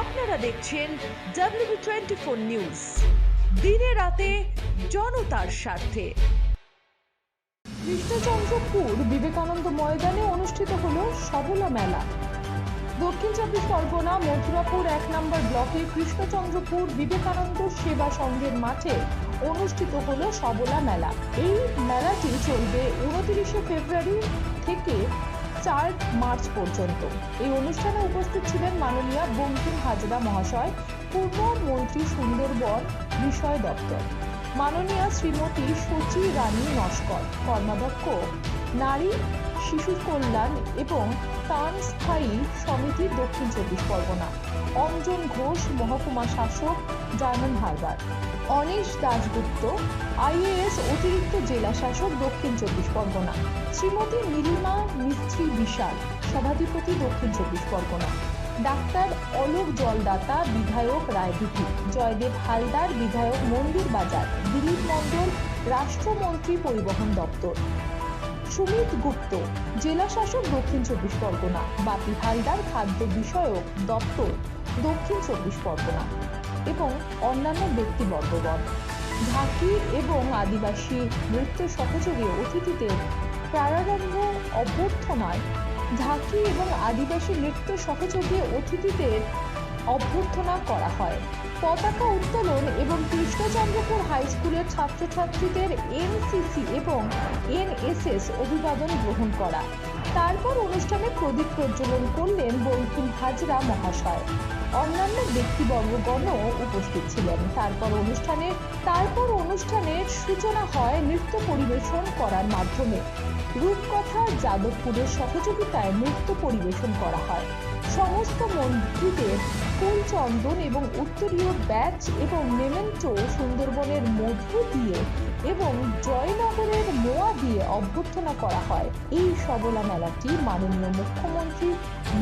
আপনারা দেখছেন W twenty four news দিনে রাতে জনতার স্বার্থে। কৃষ্ণচন্দ্রপুর বিবেকানন্দ ময়দানে অনুষ্ঠিত হল সবলা মেলা। দক্ষিণ চব্বিশ পরগনা, মথুরাপুর এক নম্বর ব্লকে কৃষ্ণচন্দ্রপুর বিবেকানন্দ সেবা সংঘের মাঠে অনুষ্ঠিত হল সবলা মেলা। এই মেলাটি চলবে উনত্রিশে ফেব্রুয়ারি থেকে চার মার্চ পর্যন্ত। এই অনুষ্ঠানে উপস্থিত ছিলেন মাননীয় বঙ্কিম হাজরা মহাশয়, পূর্ব মন্ত্রী সুন্দরবন বিষয় দপ্তর। মাননীয়া শ্রীমতী সচি রানী নস্কর, কর্মাধ্যক্ষ, নারী, শিশু কল্যাণ এবং তান স্থায়ী সমিতি দক্ষিণ চব্বিশ পরগনা অঞ্জন ঘোষ মহকুমা শাসক ডায়মন্ড হারবার, অনিশ দাশগুপ্ত, আইএএস অতিরিক্ত জেলা শাসক, দক্ষিণ চব্বিশ পরগনা, শ্রীমতী নীলিমা মিস্ত্রি বিশাল, সভাধিপতি দক্ষিণ চব্বিশ পরগনা। ডাক্তার অলোক জলদাতা, বিধায়ক রায়দিঘি জয়দেব হালদার, বিধায়ক মন্দির বাজার, দিলীপ মণ্ডল, রাষ্ট্রমন্ত্রী পরিবহন দপ্তর। সুমিত গুপ্ত, জেলা শাসক, দক্ষিণ চব্বিশ পরগনা। বাপি হালদার, খাদ্য বিষয়ক দপ্তর, দক্ষিণ চব্বিশ পরগনা। এবং অন্যান্য ব্যক্তিবর্গগণ। ঢাকি এবং আদিবাসী নৃত্য সহযোগে অতিথিদের প্রারম্ভ অভ্যর্থনায় ঢাকি এবং আদিবাসী নৃত্য সহযোগে অতিথিদের অভ্যর্থনা করা হয়। পতাকা উত্তোলন এবং কৃষ্ণচন্দ্রপুর হাই স্কুলের ছাত্রছাত্রীদের এনসিসি এবং এনএসএস অভিবাদন গ্রহণ করা। তারপর অনুষ্ঠানে প্রদীপ প্রজ্বলন করলেন বঙ্কিম হাজরা মহাশয়। অন্যান্য ব্যক্তিবর্গগণও উপস্থিত ছিলেন। তারপর অনুষ্ঠানে, তারপর অনুষ্ঠানের সূচনা হয় নৃত্য পরিবেশন করার মাধ্যমে। রূপকথা যাদবপুরের সহযোগিতায় নৃত্য পরিবেশন করা হয়। সমস্ত মন্ত্রীদের ফুল চন্দন এবং উত্তরীয় ব্যাচ এবং মেমেন্টো সুন্দরবনের মধ্য দিয়ে এবং জয়নগরের মোয়া দিয়ে অভ্যর্থনা করা হয়। এই সবলা মেলাটি মাননীয় মুখ্যমন্ত্রী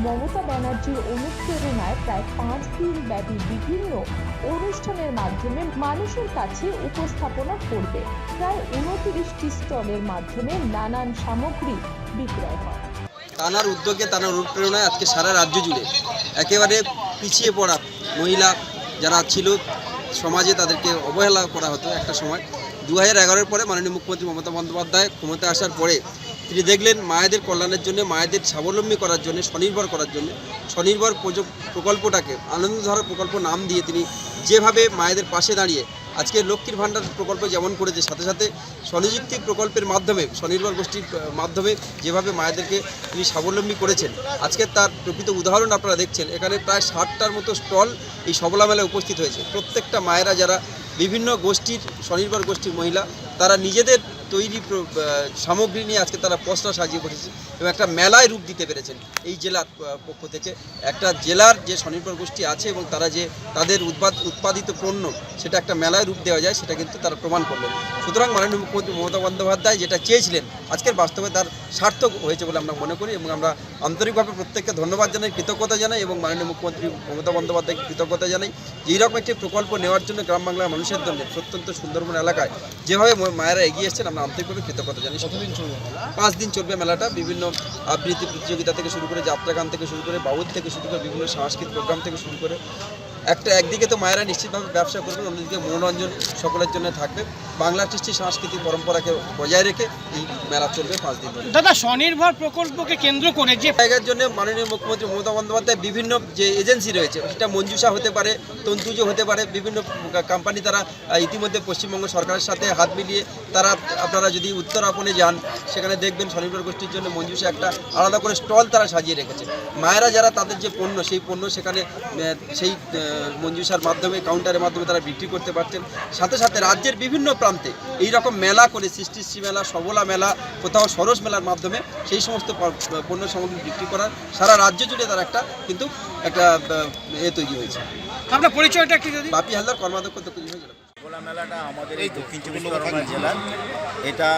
মমতা ব্যানার্জির অনুপ্রেরণায় প্রায় পাঁচ দিন ব্যাপী বিভিন্ন অনুষ্ঠানের মাধ্যমে মানুষের কাছে উপস্থাপনা করবে। প্রায় উনত্রিশটি স্টলের মাধ্যমে নানান সামগ্রী বিক্রয় হয়। তানার উদ্যোগে, তানার অনুপ্রেরণায় আজকে সারা রাজ্য জুড়ে একেবারে পিছিয়ে পড়া মহিলা যারা ছিল, সমাজে তাদেরকে অবহেলা করা হতো একটা সময়। দু হাজার পরে মাননীয় মুখ্যমন্ত্রী মমতা বন্দ্যোপাধ্যায় ক্ষমতা আসার পরে তিনি দেখলেন মায়েদের কল্যাণের জন্য, মায়েদের স্বাবলম্বী করার জন্য, স্বনির্ভর করার জন্য, স্বনির্ভর প্রকল্পটাকে আনন্দধারা প্রকল্প নাম দিয়ে তিনি যেভাবে মায়েদের পাশে দাঁড়িয়ে আজকে লক্ষ্মীর ভাণ্ডার প্রকল্প যেমন করেছে, সাথে সাথে স্বনিযুক্তি প্রকল্পের মাধ্যমে, স্বনির্ভর গোষ্ঠীর মাধ্যমে যেভাবে মায়েদেরকে তিনি স্বাবলম্বী করেছেন আজকে তার প্রকৃত উদাহরণ আপনারা দেখছেন, এখানে প্রায় ষাটটার মতো স্টল এই সবলা মেলায় উপস্থিত হয়েছে। প্রত্যেকটা মায়েরা যারা বিভিন্ন গোষ্ঠীর স্বনির্ভর গোষ্ঠীর মহিলা তারা নিজেদের তৈরি সামগ্রী নিয়ে আজকে তারা পসরা সাজিয়ে বসেছে এবং একটা মেলায় রূপ দিতে পেরেছেন এই জেলার পক্ষ থেকে। একটা জেলার যে স্বনির্ভর গোষ্ঠী আছে এবং তারা যে তাদের উৎপাদ উৎপাদিত পণ্য সেটা একটা মেলায় রূপ দেওয়া যায়, সেটা কিন্তু তারা প্রমাণ করলেন। সুতরাং মাননীয় মুখ্যমন্ত্রী মমতা বন্দ্যোপাধ্যায় যেটা চেয়েছিলেন, আজকের বাস্তবে তার সার্থক হয়েছে বলে আমরা মনে করি এবং আমরা আন্তরিকভাবে প্রত্যেককে ধন্যবাদ জানাই, কৃতজ্ঞতা জানাই এবং মাননীয় মুখ্যমন্ত্রী মমতা বন্দ্যোপাধ্যায়কে কৃতজ্ঞতা জানাই এইরকম একটি প্রকল্প নেওয়ার জন্য গ্রাম বাংলার মানুষের জন্য প্রত্যন্ত সুন্দরবন এলাকায় যেভাবে মায়েরা এগিয়ে এসেছেন, আমরা আন্তরিকভাবে কৃতজ্ঞতা জানিস। পাঁচ দিন চলবে মেলাটা। বিভিন্ন আবৃত্তি প্রতিযোগিতা থেকে শুরু করে যাত্রা গান থেকে শুরু করে বাউল থেকে শুরু করে বিভিন্ন সাংস্কৃতিক প্রোগ্রাম থেকে শুরু করে একটা একদিকে তো মায়েরা নিশ্চিতভাবে ব্যবসা করবেন অন্যদিকে মনোরঞ্জন সকলের জন্য থাকবে। বাংলা কৃষ্টি সাংস্কৃতিক পরম্পরাকে বজায় রেখে এই মেলা চলবে পাঁচ দিন ধরে। দাদা স্বনির্ভর প্রকল্পকে কেন্দ্র করে যে জায়গার জন্য মাননীয় মুখ্যমন্ত্রী মমতা বন্দ্যোপাধ্যায় বিভিন্ন যে এজেন্সি রয়েছে সেটা মঞ্জুষা হতে পারে তন্তুজ হতে পারে বিভিন্ন কোম্পানি তারা ইতিমধ্যে পশ্চিমবঙ্গ সরকারের সাথে হাত মিলিয়ে তারা আপনারা যদি উত্তরাপণে যান সেখানে দেখবেন স্বনির্ভর গোষ্ঠীর জন্য মঞ্জুষা একটা আলাদা করে স্টল তারা সাজিয়ে রেখেছে। মায়েরা যারা তাদের যে পণ্য সেই পণ্য সেখানে সেই আহ, মঞ্জুসার মাধ্যমে কাউন্টারের মাধ্যমে তারা বিক্রি করতে পারছেন। সাথে সাথে রাজ্যের বিভিন্ন প্রান্তে এই রকম মেলা করে সৃষ্টিশ্রী মেলা সবলা মেলা কোথাও সরস মেলার মাধ্যমে সেই সমস্ত পণ্য সামগ্রী বিক্রি করার সারা রাজ্য জুড়ে তার একটা কিন্তু একটা এ তৈরি হয়েছে। আপনার পরিচয়টা একটু যদি বাপি হালদার কর্মাধ্যক্ষ জেলা ভোলা মেলাটা আমাদের এই দক্ষিণ চব্বিশ পরগনা জেলার। এটা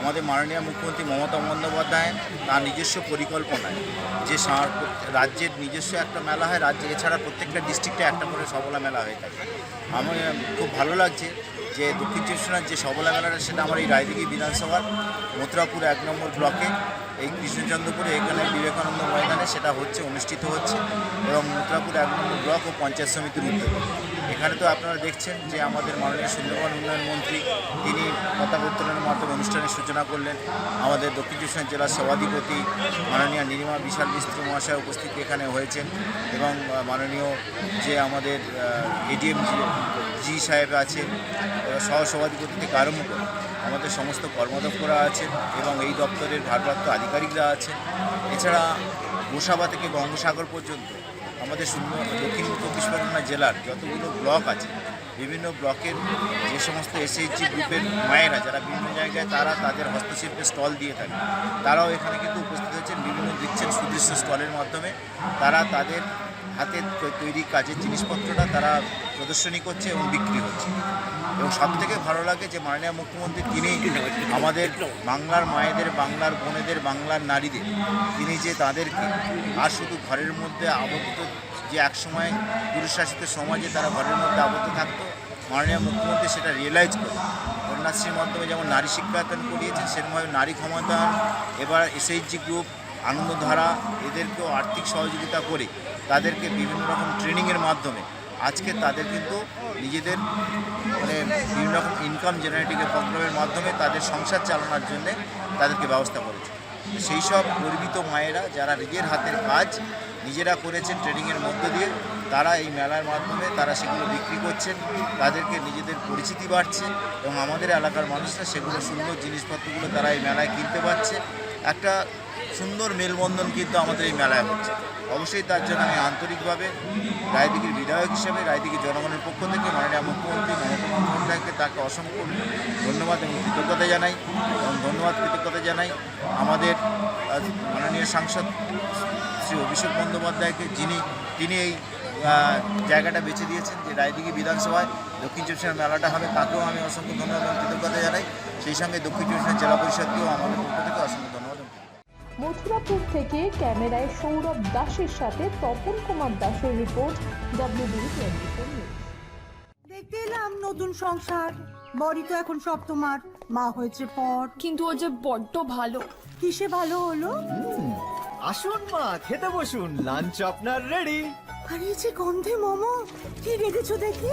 আমাদের মাননীয় মুখ্যমন্ত্রী মমতা বন্দ্যোপাধ্যায় তার নিজস্ব পরিকল্পনায় যে রাজ্যের নিজস্ব একটা মেলা হয়, রাজ্যে এছাড়া প্রত্যেকটা ডিস্ট্রিক্টে একটা করে সবলা মেলা হয়ে থাকে। আমার খুব ভালো লাগছে যে দক্ষিণ চব্বিশ যে সবলা মেলাটা, সেটা আমার এই রায়দিঘি বিধানসভার মথুরাপুর এক নম্বর ব্লকে, এই কৃষ্ণচন্দ্রপুরে এখানে বিবেকানন্দ ময়দানে সেটা হচ্ছে, অনুষ্ঠিত হচ্ছে এবং মথুরাপুর এক নম্বর ব্লক ও পঞ্চায়েত সমিতির উদ্যোগে। এখানে তো আপনারা দেখছেন যে আমাদের মাননীয় সুন্দরবন উন্নয়ন মন্ত্রী তিনি পতাকা উত্তোলনের মাধ্যমে অনুষ্ঠানের সূচনা করলেন। আমাদের দক্ষিণ চব্বিশ জেলার সভাধিপতি মাননীয় নীলিমা বিশাল মিস্ত্রি মহাশয় উপস্থিত এখানে হয়েছেন এবং মাননীয় যে আমাদের এডিএম জি সাহেব আছেন আহ, সহ সভাধিপতি থেকে আরম্ভ করে আমাদের সমস্ত কর্মদক্ষরা আছেন এবং এই দপ্তরের ভারপ্রাপ্ত আধিকারিকরা আছেন। এছাড়া গোসাবা থেকে গঙ্গসাগর পর্যন্ত আমাদের সুন্দর দক্ষিণ চব্বিশ পরগনা জেলার যতগুলো ব্লক আছে, বিভিন্ন ব্লকের যে সমস্ত এসএইচজি গ্রুপের মায়েরা যারা বিভিন্ন জায়গায় তারা তাদের হস্তশিল্পের স্টল দিয়ে থাকে, তারাও এখানে কিন্তু উপস্থিত হয়েছেন বিভিন্ন দিচ্ছেন সুদৃশ্য স্টলের মাধ্যমে। তারা তাদের হাতের তৈ- তৈরি কাজের জিনিসপত্রটা তারা প্রদর্শনী করছে এবং বিক্রি হচ্ছে। এবং সব থেকে ভালো লাগে যে মাননীয় মুখ্যমন্ত্রী তিনি আমাদের বাংলার মায়েদের, বাংলার বোনেদের, বাংলার নারীদের, তিনি যে তাদেরকে আর শুধু ঘরের মধ্যে আবদ্ধ যে একসময় পুরুষশাসিত সমাজে তারা ঘরের মধ্যে আবদ্ধ থাকতো, মাননীয় মুখ্যমন্ত্রী সেটা রিয়েলাইজ করে। কন্যাশ্রীর মাধ্যমে যেমন নারী শিক্ষায়তন করিয়েছেন, সেরকমভাবে নারী ক্ষমতায়ন, এবার এসএইচজি গ্রুপ আনন্দধারা, এদেরকেও আর্থিক সহযোগিতা করে তাদেরকে বিভিন্ন রকম ট্রেনিংয়ের মাধ্যমে আজকে তাদের কিন্তু নিজেদের মানে বিভিন্ন রকম ইনকাম জেনারেটিংয়ের প্রোগ্রামের মাধ্যমে তাদের সংসার চালানোর জন্যে তাদেরকে ব্যবস্থা করেছে। সেই সব গর্বিত মায়েরা যারা নিজের হাতের কাজ নিজেরা করেছেন ট্রেনিংয়ের মধ্য দিয়ে, তারা এই মেলার মাধ্যমে তারা সেগুলো বিক্রি করছেন, তাদেরকে নিজেদের পরিচিতি বাড়ছে এবং আমাদের এলাকার মানুষরা সেগুলো সুন্দর জিনিসপত্রগুলো তারা এই মেলায় কিনতে পারছে। একটা সুন্দর মেলবন্ধন কিন্তু আমাদের এই মেলায় হচ্ছে। অবশ্যই তার জন্য আমি আন্তরিকভাবে রায়দিঘির বিধায়ক হিসেবে রায়দিঘির জনগণের পক্ষ থেকে মাননীয় মুখ্যমন্ত্রী মমতা তাকে অসংখ্য ধন্যবাদ এবং কৃতজ্ঞতা জানাই এবং ধন্যবাদ, কৃতজ্ঞতা জানাই আমাদের মাননীয় সাংসদ শ্রী অভিষেক বন্দ্যোপাধ্যায়কে, যিনি, তিনি এই জায়গাটা বেছে দিয়েছেন যে রায়দিঘি বিধানসভায় দক্ষিণ চব্বিশ মেলাটা হবে। তাকেও আমি অসংখ্য ধন্যবাদ এবং কৃতজ্ঞতা জানাই। সেই সঙ্গে দক্ষিণ চব্বিশ জেলা পরিষদকেও আমাদের পক্ষ থেকে অসংখ্য ধন্যবাদ। মথুরাপুর থেকে ক্যামেরায় সৌরভ দাসের সাথে তপন কুমার দাসের রিপোর্ট ডব্লিউবি টোয়েন্টি ফোর দেখতে এলাম নতুন সংসার। বড়ি তো এখন সব তোমার। মা হয়েছে পর কিন্তু ও যে বড্ড ভালো। কিসে ভালো হলো? আসুন মা খেতে বসুন। লাঞ্চ আপনার রেডি আর যে গন্ধে মোমো। কি রেখেছো দেখি?